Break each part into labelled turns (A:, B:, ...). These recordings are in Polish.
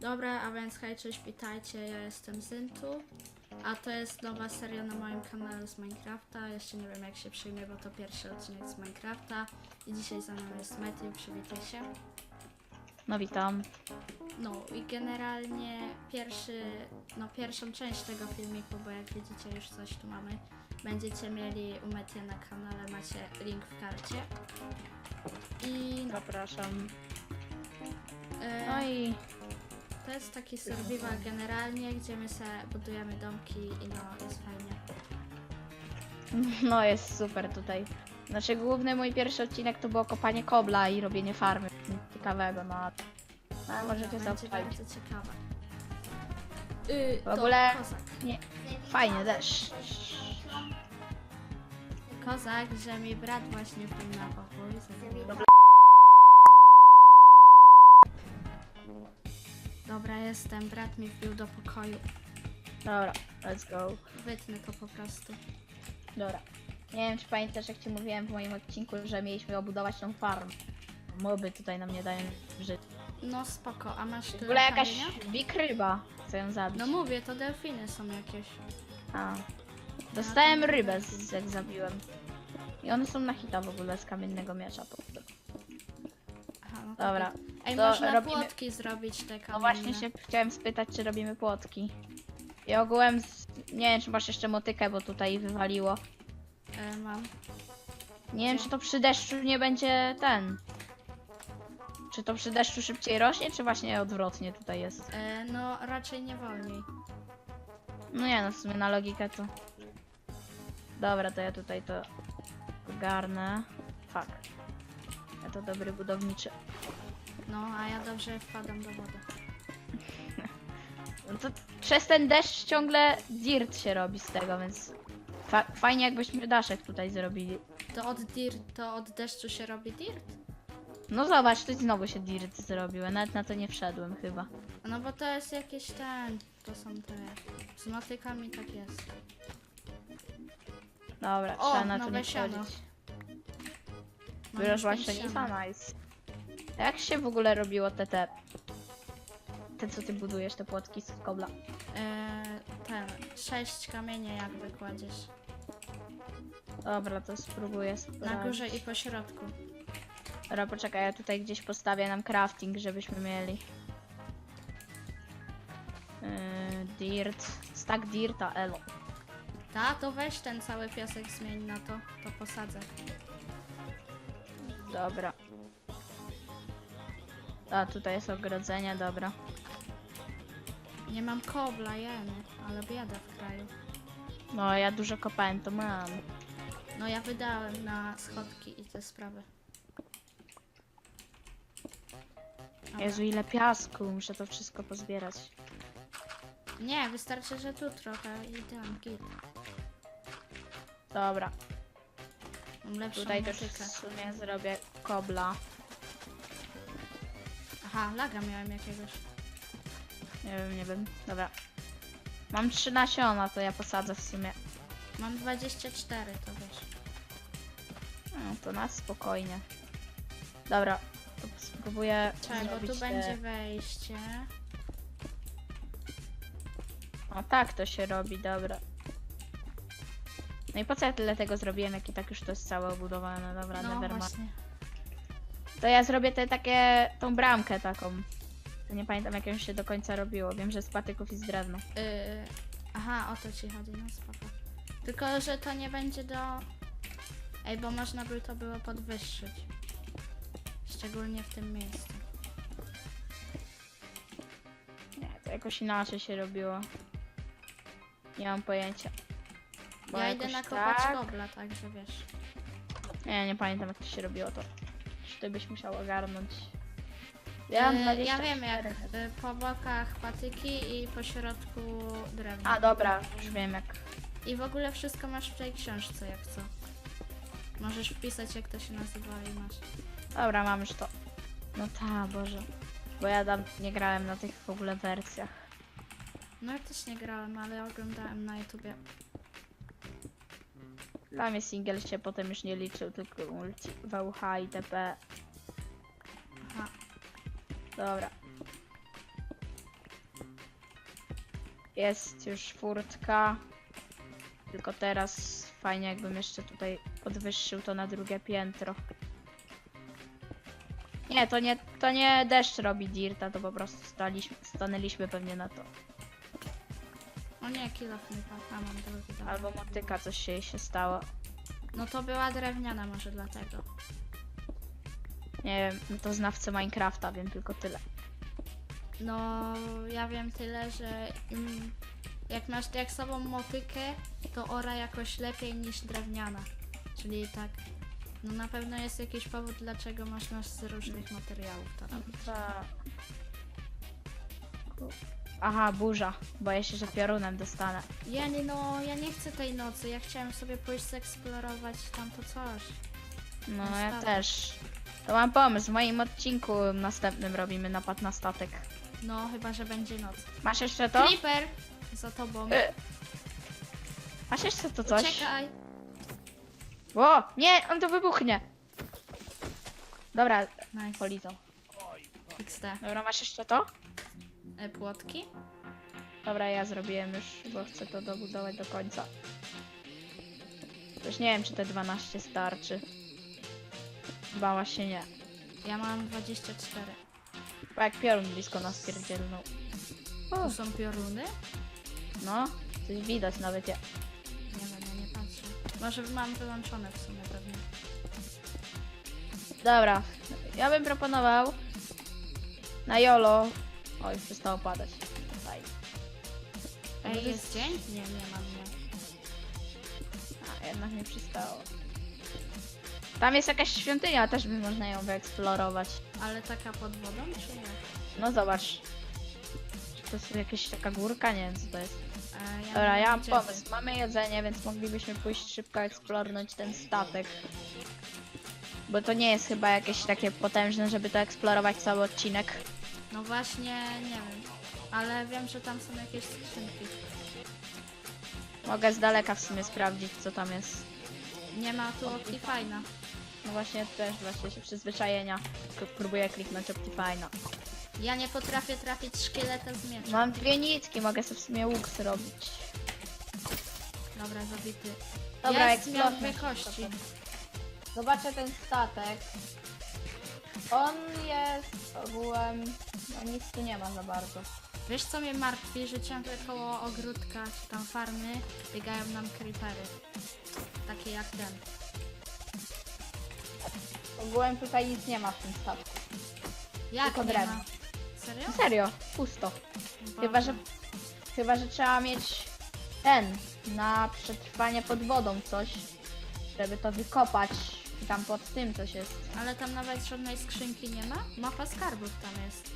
A: Dobra, a więc hej, cześć, witajcie, ja jestem Zyntu, a to jest nowa seria na moim kanale z Minecrafta, jeszcze nie wiem jak się przyjmie, bo to pierwszy odcinek z Minecrafta i dzisiaj za nami jest Matthew, przywitaj się.
B: No witam.
A: No i generalnie pierwszy, no pierwszą część tego filmiku, bo jak widzicie już coś tu mamy, będziecie mieli u Matthew na kanale, macie link w karcie. I no,
B: Zapraszam.
A: e,
B: No i
A: To jest taki survival generalnie, gdzie my se budujemy domki i no jest fajnie.
B: no jest super tutaj. Znaczy główny mój pierwszy odcinek to było kopanie kobla i robienie farmy. Nic Ciekawego, no. Ale możecie
A: będzie
B: zaopalić.
A: bardzo ciekawe. Yy,
B: W ogóle-
A: kozak.
B: Nie. Fajnie też.
A: Kozak, że mi brat właśnie wbił na pokój. Dobra, jestem. Brat mi wbił do pokoju.
B: Dobra, let's go.
A: Wytnę to po prostu.
B: Dobra. Nie wiem czy pamiętasz jak ci mówiłem w moim odcinku, że mieliśmy obudować tą farmę. Moby tutaj nam nie dają żyć.
A: No spoko, a masz
B: W ogóle jakaś
A: kamienia?
B: big ryba. Chcę ją zabić.
A: No mówię, to delfiny są jakieś.
B: A. Dostałem rybę, z, jak zabiłem. I one są na hita w ogóle z kamiennego miecza. po prostu.
A: Aha, no to
B: Dobra.
A: Ej,
B: to
A: można
B: robimy-
A: płotki zrobić te kamienne.
B: No właśnie się chciałem spytać, czy robimy płotki. I ogółem, z... nie wiem, czy masz jeszcze motykę, bo tutaj wywaliło.
A: E, mam.
B: Nie wiem, czy to przy deszczu nie będzie ten. Czy to przy deszczu szybciej rośnie, czy właśnie odwrotnie tutaj jest?
A: E, no raczej nie wolniej.
B: No nie, no w sumie na logikę to... Dobra, to ja tutaj to ogarnę. Fuck. Ja to dobry budowniczy.
A: No, a ja dobrze wpadam do wody.
B: No to przez ten deszcz ciągle dirt się robi z tego, więc fa fajnie jakbyśmy daszek tutaj zrobili.
A: To od dirt, to od deszczu się robi dirt?
B: No zobacz, tu znowu się dirt zrobił, ja nawet na to nie wszedłem chyba.
A: No bo to jest jakieś ten, to są te, z motykami tak jest.
B: Dobra,
A: O,
B: trzeba na to nie wchodzić.
A: Już pięć
B: Szenisa,
A: siana.
B: nice. A Jak się w ogóle robiło te te... Te co ty budujesz, te płotki z kobla?
A: E, ten, sześć kamienia jakby kładziesz.
B: Dobra, to spróbuję
A: Na
B: sprawdzić.
A: górze i po środku.
B: Dobra, poczekaj, ja tutaj gdzieś postawię nam crafting, żebyśmy mieli. Yy, dirt, stack dirta, elo.
A: Ta, to weź ten cały piasek zmień na to, to posadzę.
B: Dobra. A, tutaj jest ogrodzenie, dobra.
A: Nie mam kobla, jeny, ale bieda w kraju.
B: No, ja dużo kopałem, to mam.
A: No ja wydałem na schodki i te sprawy. Dobra.
B: Jezu, ile piasku, muszę to wszystko pozbierać.
A: Nie, wystarczy, że tu trochę i tam git.
B: Dobra,
A: Mam lepszą
B: tutaj też
A: motykę.
B: w sumie zrobię kobla.
A: Aha, laga miałem jakiegoś.
B: Nie wiem, nie wiem. Dobra. Mam trzy nasiona, to ja posadzę w sumie.
A: Mam 24, to wiesz.
B: No, to na spokojnie. Dobra, to spróbuję zrobić
A: tu
B: te-
A: będzie wejście.
B: O, tak to się robi, dobra. No i po co ja tyle tego zrobiłem, jak i tak już to jest całe obudowane, dobra,
A: No
B: nevermind.
A: właśnie.
B: To ja zrobię te takie, tą bramkę taką. To Nie pamiętam jak ją się do końca robiło, wiem, że z patyków i z drewna.
A: Yy, aha, o to ci chodzi, no spoko. Tylko, że to nie będzie do... Ej, bo można by to było podwyższyć. Szczególnie w tym miejscu.
B: Nie, to jakoś inaczej się robiło. Nie mam pojęcia. Bo
A: ja idę
B: jakoś
A: nakopać
B: tak.
A: kobla, także wiesz.
B: Nie, nie pamiętam jak to się robiło to. Ty byś musiał ogarnąć. Ja, mam
A: Yy,
B: 20
A: ja wiem jak. Yy, po bokach patyki i po środku drewno.
B: A dobra, już wiem jak.
A: I w ogóle wszystko masz w tej książce, jak co. Możesz wpisać jak to się nazywa i masz.
B: Dobra, mam już to. No ta, Boże. Bo ja tam nie grałem na tych w ogóle wersjach.
A: No ja też nie grałem, ale oglądałem na YouTubie.
B: Dla mnie single się potem już nie liczył, tylko multi, VH i TP. Dobra. Jest już furtka. Tylko teraz fajnie jakbym jeszcze tutaj podwyższył to na drugie piętro. Nie, to nie, to nie deszcz robi Dirta, to po prostu staliśmy, stanęliśmy pewnie na to.
A: O nie, kilof mi padł, a mam drugi dobra.
B: Albo motyka coś się jej się stało.
A: No to była drewniana może dlatego.
B: Nie wiem, no to znawcy Minecrafta, wiem tylko tyle.
A: No, ja wiem tyle, że im, jak masz diaksową motykę, to ora jakoś lepiej niż drewniana. Czyli tak, no na pewno jest jakiś powód, dlaczego można z różnych materiałów to robić.
B: Ta... Aha, burza. Boję się, że piorunem dostanę.
A: Ja nie, no, ja nie chcę tej nocy, ja chciałem sobie pójść zeksplorować tamto coś.
B: No, ja
A: statek.
B: też. To mam pomysł. W moim odcinku następnym robimy napad na statek.
A: No, chyba, że będzie noc.
B: Masz jeszcze to?
A: Creeper! Za tobą.
B: Y, Masz jeszcze to coś?
A: Czekaj!
B: O! Nie! On to wybuchnie! Dobra,
A: Nice.
B: polizał.
A: XD.
B: Dobra, masz jeszcze to?
A: E, płotki?
B: Dobra, ja zrobiłem już, bo chcę to dobudować do końca. Też nie wiem, czy te 12 starczy. Bała się nie.
A: Ja mam 24.
B: Bo jak piorun blisko nas pierdzielnął.
A: Tu są pioruny?
B: No, coś widać nawet ja.
A: Nie wiem, ja nie patrzę. Może mam wyłączone w sumie pewnie.
B: Dobra, ja bym proponował na Jolo. O, już przestało padać. Fajnie.
A: Ej, jest dzień? Nie, nie mam, nie.
B: A, jednak nie przystało. Tam jest jakaś świątynia, też by można ją wyeksplorować.
A: Ale taka pod wodą, czy nie?
B: No zobacz. Czy to jest jakaś taka górka? Nie wiem co to jest.
A: E, ja
B: Dobra, ja mam
A: gdzie
B: pomysł. Mamy jedzenie, więc moglibyśmy pójść szybko eksplornąć ten statek. Bo to nie jest chyba jakieś takie potężne, żeby to eksplorować cały odcinek.
A: No właśnie, nie wiem. Ale wiem, że tam są jakieś skrzynki.
B: Mogę z daleka w sumie sprawdzić, co tam jest.
A: Nie ma tu Optifine'a.
B: No właśnie też właśnie się przyzwyczajenia. Tylko próbuję kliknąć Optifine'a.
A: Ja nie potrafię trafić szkieleta z miecza.
B: Mam dwie nitki, mogę sobie w sumie łuk zrobić.
A: Dobra, zabity.
B: Dobra,
A: jest, miał
B: eksplorujmy
A: dwie kości.
B: Zobaczę ten statek. On jest ogółem... No nic tu nie ma za bardzo.
A: Wiesz co mnie martwi, że ciągle koło ogródka czy tam farmy biegają nam creepery. Takie jak ten.
B: Ogółem tutaj nic nie ma w tym statku.
A: Jak
B: Tylko
A: nie
B: drewno.
A: ma? Serio?
B: No serio, pusto.
A: Boże.
B: Chyba, że, chyba, że trzeba mieć ten, na przetrwanie pod wodą coś, żeby to wykopać tam pod tym coś jest.
A: Ale tam nawet żadnej skrzynki nie ma? Mapa skarbów tam jest.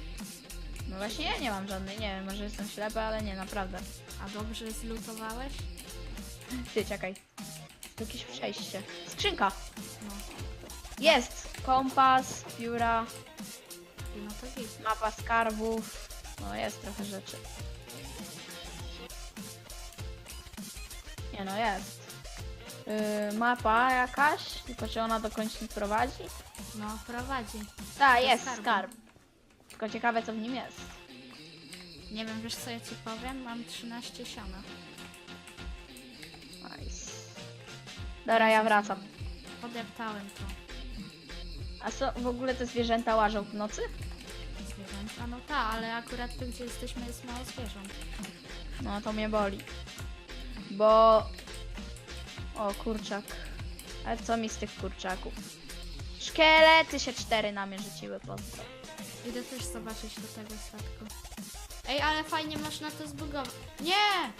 B: No właśnie ja nie mam żadnej, nie wiem, może jestem ślepy, ale nie, naprawdę.
A: A dobrze zlutowałeś?
B: Ty, czekaj. Tu jakieś przejście. Skrzynka!
A: No.
B: Jest! Kompas, pióra,
A: No to git.
B: mapa skarbów. No jest trochę rzeczy. Nie no, jest. Yy, mapa jakaś, tylko czy ona do końca nie prowadzi?
A: No, prowadzi.
B: Tak, jest
A: skarbu.
B: skarb. Tylko ciekawe co w nim jest.
A: Nie wiem, wiesz co ja ci powiem? Mam 13 siana.
B: Nice. Dobra, ja wracam.
A: Podeptałem to.
B: A co, w ogóle te zwierzęta łażą w nocy?
A: Zwierzęta, no tak, ale akurat tu, gdzie jesteśmy, jest mało zwierząt.
B: No to mnie boli. Bo... O, kurczak. Ale co mi z tych kurczaków? Szkielety się cztery na mnie rzuciły, pozdro.
A: Idę też zobaczyć do tego statku. Ej, ale fajnie można to zbugować. Nie!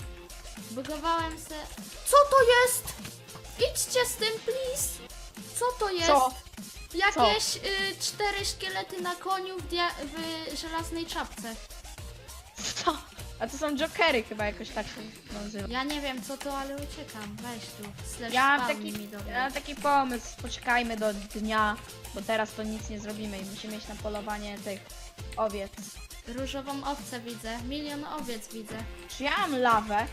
A: Zbugowałem se... Co to jest? Idźcie z tym, please! Co to jest?
B: Co?
A: Jakieś y, cztery szkielety na koniu w, w żelaznej czapce.
B: A to są jokery chyba jakoś tak się nazywa.
A: Ja nie wiem co to, ale uciekam. Weź tu. Slash
B: Ja mam taki,
A: mi dobra.
B: ja mam taki pomysł, poczekajmy do dnia, bo teraz to nic nie zrobimy i musimy iść na polowanie tych owiec.
A: Różową owcę widzę. Milion owiec widzę.
B: Czy ja mam lawę?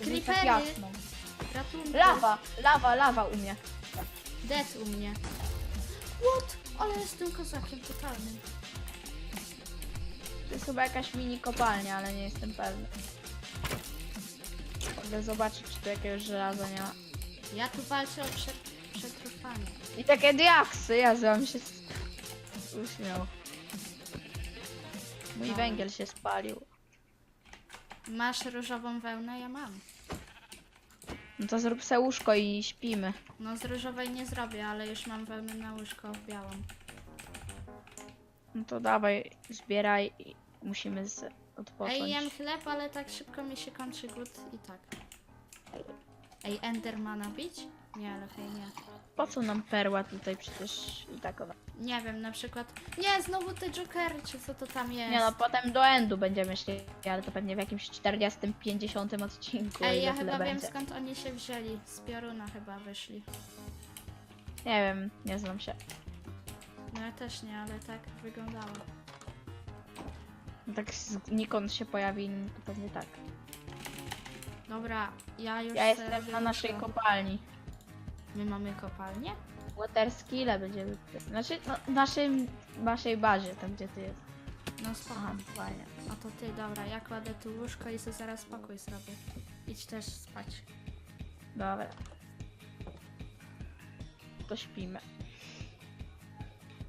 B: Żeby tak
A: Creepery.
B: jasno.
A: Ratunku.
B: Lawa, lawa, lawa u mnie.
A: Dead u mnie. What? Ale jestem kozakiem totalnym.
B: Jest chyba jakaś mini kopalnia, ale nie jestem pewny. Mogę zobaczyć, czy tu jakiegoś żelaza nie ma.
A: Ja tu walczę o prze, przetrwanie.
B: I takie diaksy, ja mi się s- uśmiał. Mój
A: No.
B: węgiel się spalił.
A: Masz różową wełnę? Ja mam.
B: No to zrób se łóżko i śpimy.
A: No z różowej nie zrobię, ale już mam wełnę na łóżko białą.
B: No to dawaj, zbieraj i musimy z... odpocząć.
A: Ej, jem chleb, ale tak szybko mi się kończy głód i tak. Ej, Endermana bić? Nie, lepiej nie.
B: Po co nam perła tutaj przecież i tak ona.
A: Nie wiem, na przykład... Nie, znowu te jokery, czy co to tam jest?
B: Nie no, potem do endu będziemy szli, ale to pewnie w jakimś 40-50 odcinku.
A: Ej, ja chyba wiem
B: będzie.
A: skąd oni się wzięli. Z pioruna chyba wyszli.
B: Nie wiem, nie znam się.
A: No ja też nie, ale tak wyglądało.
B: Tak znikąd się pojawi, to pewnie tak.
A: Dobra, ja już
B: Ja
A: se
B: jestem
A: robię
B: na naszej kopalni.
A: My mamy kopalnię?
B: Water skille będziemy. Znaczy, no, w naszym, naszej bazie, tam gdzie ty jest.
A: No.
B: Aha, fajnie.
A: A to ty, dobra, ja kładę tu łóżko i sobie zaraz pokój zrobię. Idź też spać.
B: Dobra. To śpimy.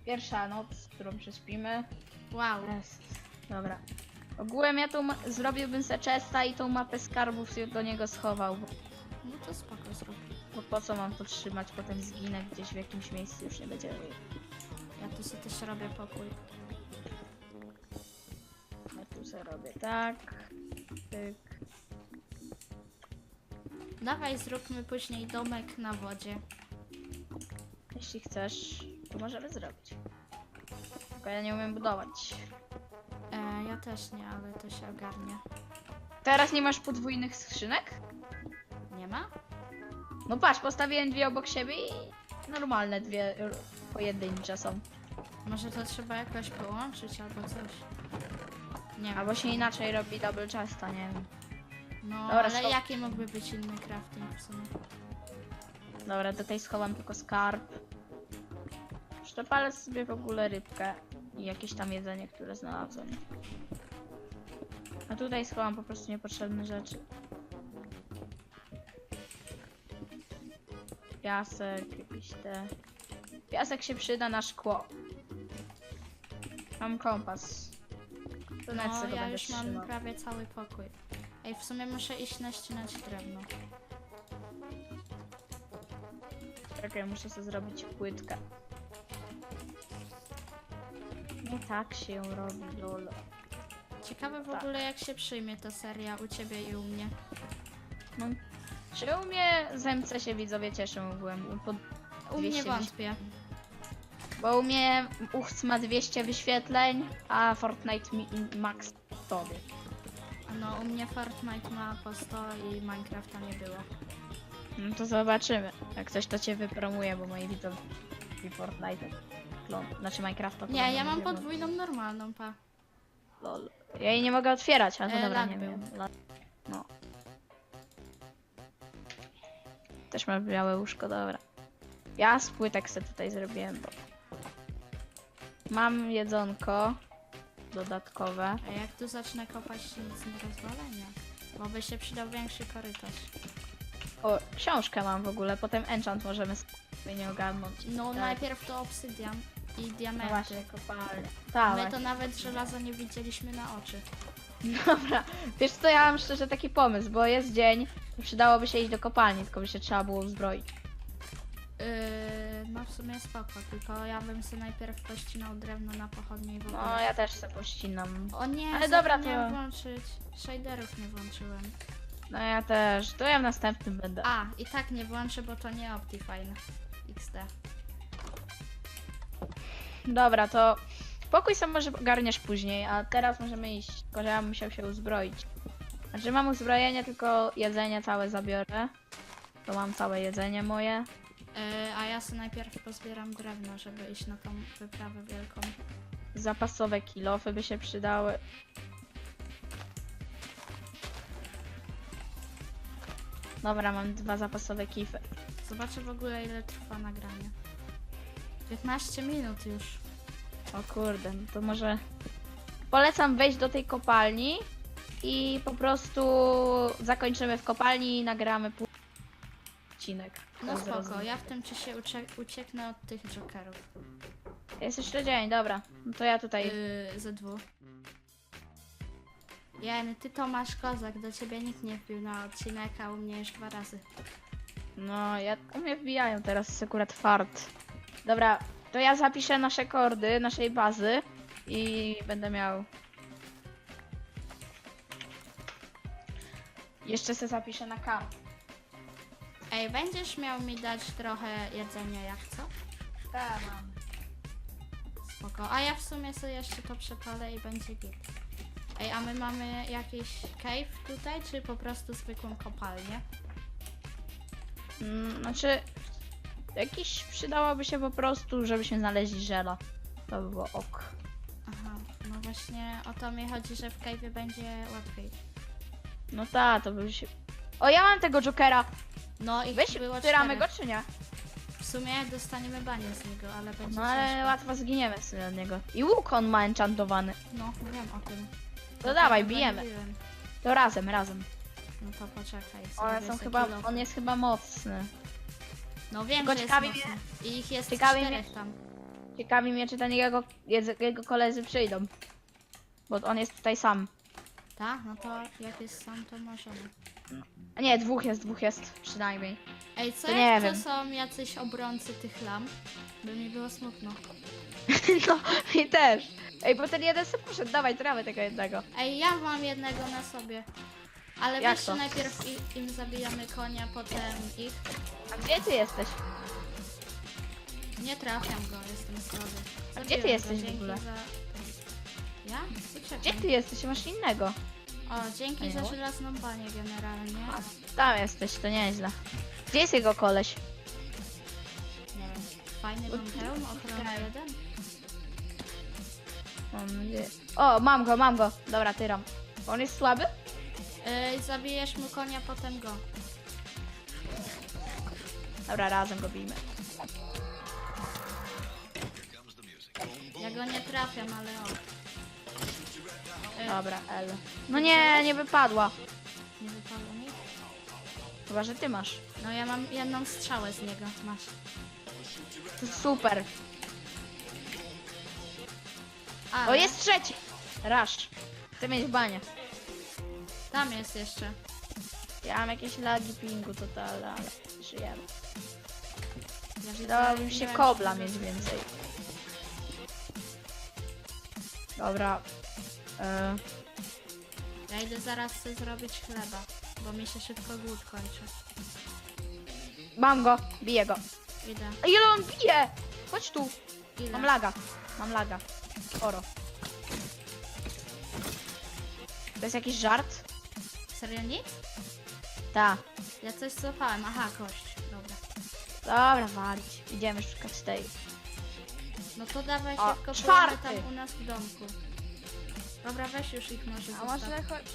B: Pierwsza noc, którą prześpimy.
A: Wow.
B: Jest. Dobra. Ogółem ja ma- zrobiłbym se chesta i tą mapę skarbów do niego schował, bo,
A: No to spoko zrób.
B: bo po co mam to trzymać, potem zginę gdzieś w jakimś miejscu, już nie będzie.
A: Ja tu sobie też robię pokój.
B: Ja tu sobie robię tak. Tyk.
A: Dawaj zróbmy później domek na wodzie.
B: Jeśli chcesz, to możemy zrobić. Tylko ja nie umiem budować.
A: E, ja też nie, ale to się ogarnie.
B: Teraz nie masz podwójnych skrzynek?
A: Nie ma?
B: No patrz, postawiłem dwie obok siebie i normalne dwie r- pojedyncze są.
A: Może to trzeba jakoś połączyć albo coś. Nie.
B: Albo się inaczej robi double chesta, nie wiem.
A: No,
B: Dobra,
A: ale
B: schop-
A: jaki mógłby być inny crafting w sumie?
B: Dobra, do tej schowam tylko skarb. Szczepalę sobie w ogóle rybkę i jakieś tam jedzenie, które znalazłem. A tutaj schowam po prostu niepotrzebne rzeczy. Piasek, jakieś te... Piasek się przyda na szkło. Mam kompas. To
A: No,
B: go
A: ja
B: będę
A: już mam
B: trzymał.
A: prawie cały pokój. Ej, w sumie muszę iść naścinać drewno.
B: Czekaj, muszę sobie zrobić płytkę. Nie tak się robi, lol.
A: Ciekawe w
B: Tak.
A: ogóle jak się przyjmie ta seria u ciebie i u mnie.
B: No, czy u mnie zemce się widzowie cieszą po,
A: U mnie
B: 200
A: wątpię.
B: bo u mnie Uchc ma 200 wyświetleń, a Fortnite mi, max tobie.
A: No, u mnie Fortnite ma po 100 i Minecrafta nie było.
B: No to zobaczymy. Jak coś to cię wypromuje, bo moi widzowie i Fortnite klon, znaczy Minecrafta.
A: Nie, ja mam podwójną normalną, pa.
B: Lol. Ja jej nie mogę otwierać, ale to
A: E,
B: dobra,
A: lag
B: nie
A: był.
B: wiem. La- No. Też mam białe łóżko, dobra. Ja z płytek sobie tutaj zrobiłem, bo... Mam jedzonko dodatkowe.
A: A jak tu zacznę kopać, to nic nie rozwalę, nie. Bo by się przydał większy korytarz.
B: O, książkę mam w ogóle, potem enchant możemy sobie nie ogarnąć.
A: No,
B: Tak.
A: najpierw to obsydian i
B: No
A: diamenty.
B: właśnie, kopalnia.
A: My
B: Tak,
A: to nawet żelaza nie widzieliśmy na oczy.
B: dobra. Wiesz co, ja mam szczerze taki pomysł, bo jest dzień i przydałoby się iść do kopalni, tylko by się trzeba było uzbroić.
A: Yy, no w sumie spoko, tylko ja bym sobie najpierw pościnał drewno na pochodnie i w ogóle.
B: No, ja też sobie pościnam.
A: O nie,
B: Ale dobra,
A: zapomniałam
B: to-
A: włączyć. Shaderów nie włączyłem.
B: No ja też. To ja w następnym będę.
A: A, i tak nie włączę, bo to nie Optifine. XD.
B: Dobra, to pokój sam może ogarniesz później, a teraz możemy iść. Tylko, że ja bym musiał się uzbroić. Znaczy mam uzbrojenie, tylko jedzenie całe zabiorę. To mam całe jedzenie moje.
A: Yy, a ja sobie najpierw pozbieram drewno, żeby iść na tą wyprawę wielką.
B: Zapasowe kilofy by się przydały. Dobra, mam dwa zapasowe kify.
A: Zobaczę w ogóle ile trwa nagranie. 15 minut już.
B: O kurde, no to może polecam wejść do tej kopalni i po prostu zakończymy w kopalni i nagramy pół odcinek.
A: No spoko, ja w tym czasie ucie- ucieknę od tych jokerów.
B: Jest jeszcze dzień, dobra. No to ja tutaj.
A: Yy, ze dwóch. Jen, ty to masz kozak, do ciebie nikt nie wbił na odcinek, a u mnie już dwa razy.
B: No, ja u mnie wbijają teraz jest akurat fart. Dobra, to ja zapiszę nasze kordy naszej bazy i będę miał. Jeszcze se zapiszę na kamp.
A: Ej, będziesz miał mi dać trochę jedzenia jak co?
B: Tak, mam.
A: Spoko. A ja w sumie sobie jeszcze to przepalę i będzie git. Ej, a my mamy jakiś cave tutaj, czy po prostu zwykłą kopalnię?
B: Mm, znaczy, jakiś przydałoby się po prostu, żebyśmy znaleźli żela. To by było ok.
A: Aha, no właśnie o to mi chodzi, że w cave będzie łatwiej.
B: No ta, to by się. O, ja mam tego Jokera.
A: No i
B: Weź,
A: było
B: wspieramy go czy nie?
A: W sumie dostaniemy banie z niego, ale będzie
B: No ale
A: ciężko.
B: łatwo zginiemy sobie od niego. I łuk on ma enchantowany.
A: No, wiem o tym.
B: To dawaj, bijemy. To razem, razem.
A: No to poczekaj. Zrobię
B: są
A: sobie
B: chyba,
A: kilo.
B: on jest chyba mocny.
A: No wiem,
B: tylko
A: że jest
B: ciekawi
A: mocny. I ich jest
B: ciekawi
A: czterech tam.
B: Ciekawi mnie, czy ten jego, jego, jego koledzy przyjdą. Bo on jest tutaj sam.
A: Tak? No to jak jest sam, to możemy.
B: A nie, dwóch jest, dwóch jest przynajmniej.
A: Ej, co
B: To
A: jak
B: nie
A: to
B: wiem.
A: są jacyś obrońcy tych lamp? By mi było smutno.
B: No, i też. Ej, bo ten jeden sobie poszedł, dawaj, trawę tego jednego.
A: Ej, ja mam jednego na sobie. Ale
B: Jak
A: wiesz,
B: to?
A: najpierw i, im zabijamy konia, potem ich.
B: Gdzie ty jesteś?
A: Nie trafiam go, jestem słaby.
B: A gdzie ty
A: Zabiłem
B: jesteś w
A: dzięki
B: ogóle?
A: Za... Ja? Uciekam.
B: Gdzie ty jesteś? Masz innego.
A: O, dzięki za
B: nie?
A: żelazną banię generalnie.
B: Tam jesteś, to nieźle. Gdzie jest jego koleś?
A: Nie wiem. Fajny mam hełm, ochrona jeden.
B: Gdzie... O, mam go, mam go. Dobra, tyram. On jest słaby?
A: Ej, zabijesz mu konia, potem go.
B: Dobra, razem go bijmy.
A: Ja go nie trafiam, ale o. Ej,
B: Dobra, L. No nie, nie wypadła.
A: nie wypadło mi?
B: Chyba, że ty masz.
A: No ja mam jedną strzałę z niego. Masz.
B: To super.
A: Ale
B: O, jest trzeci! Rush. Chcę mieć banie.
A: tam jest jeszcze.
B: Ja mam jakieś lagi pingu totalne, ale żyjemy.
A: Widzę-
B: Przydałabym
A: nie
B: się kobla mieć więcej. Dobra. E,
A: Ja idę zaraz sobie zrobić chleba, bo mi się szybko głód kończy.
B: mam go, biję go.
A: Idę.
B: Ile on bije? Chodź tu.
A: Ile?
B: Mam laga. Mam laga. Oro. To jest jakiś żart?
A: Serio nic?
B: Ta.
A: Ja coś złapałem. Aha, kość. Dobra.
B: Walić. Idziemy szukać tej.
A: No to dawaj
B: O,
A: szybko
B: czwarty.
A: tam u nas w domku. Dobra, weź już ich może
B: A może chodź...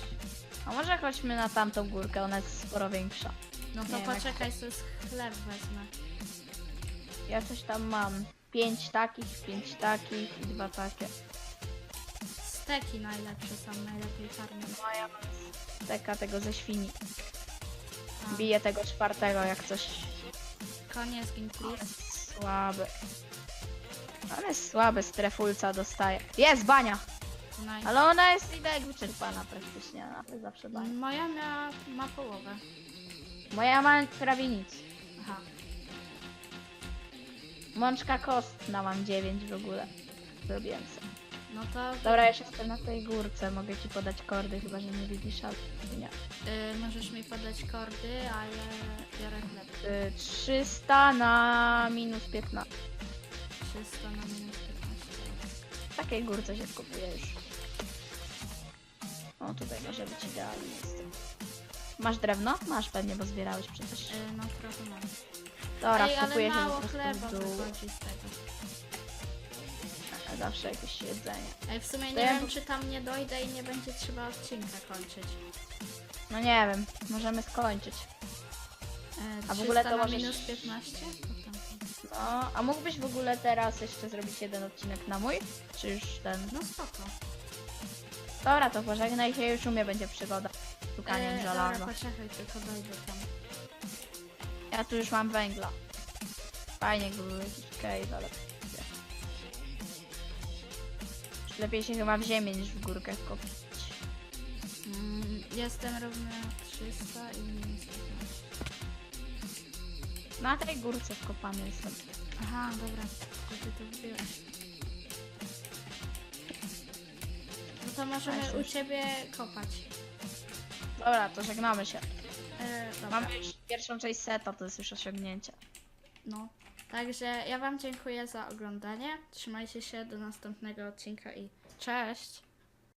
B: A może chodźmy na tamtą górkę, ona jest sporo większa.
A: No to
B: nie jak
A: poczekaj, sobie chleb wezmę.
B: Ja coś tam mam. Pięć takich, pięć takich i dwa takie.
A: Steki najlepsze są, najlepiej karmią.
B: No ja mam steka tego ze świni.
A: A,
B: Biję tego czwartego jak coś
A: Koniec gin
B: słaby. Jest słaby, strefulca dostaje. Jest bania!
A: Nice.
B: Ale ona jest i tak wyczerpana praktycznie, jest zawsze bania.
A: Moja miała, ma połowę.
B: Moja ma prawie nic.
A: Aha.
B: Mączka kostna mam 9 w ogóle. Zrobiłem sobie.
A: No to
B: Dobra, ja już jestem na tej górce, mogę ci podać kordy, chyba że nie widzisz, nie.
A: y, możesz mi podać kordy, a ja biorę chleb.
B: Y, 300 na minus 15.
A: 300 na minus 15.
B: W takiej górce się kupuje już. O, tutaj może być idealnie miejsce. Masz drewno? Masz pewnie, bo zbierałeś przecież.
A: Y, no trochę mam.
B: Dobra,
A: Ej, ale
B: kupuję się po prostu
A: chleba
B: w dół.
A: wychodzi z tego.
B: A Zawsze jakieś jedzenie.
A: Ej, w sumie nie
B: ja
A: wiem, czy tam nie dojdę i nie będzie trzeba odcinka kończyć.
B: No nie wiem, możemy skończyć.
A: E,
B: A w ogóle to
A: 300 na
B: możesz-
A: minus 15? To tam.
B: No, a mógłbyś w ogóle teraz jeszcze zrobić jeden odcinek na mój? Czy już ten?
A: No spoko.
B: Dobra, to pożegnaj się, już u mnie będzie przygoda. z Szukaniem
A: E,
B: żelaza.
A: dobra, poczekaj, tylko dojdę tam.
B: Ja tu już mam węgla. Fajnie by był jakiś cave, ale... Lepiej się chyba w ziemię niż w górkę wkopać.
A: Mm, jestem równy 300 i minus 15.
B: Na tej górce wkopany jestem.
A: Aha, dobra, to ty to wziąłeś. No to możemy u ciebie kopać.
B: Dobra, to żegnamy się.
A: E, dobra.
B: Mamy już pierwszą część seta, to jest już osiągnięcie.
A: No. Także ja wam dziękuję za oglądanie. Trzymajcie się do następnego odcinka i cześć!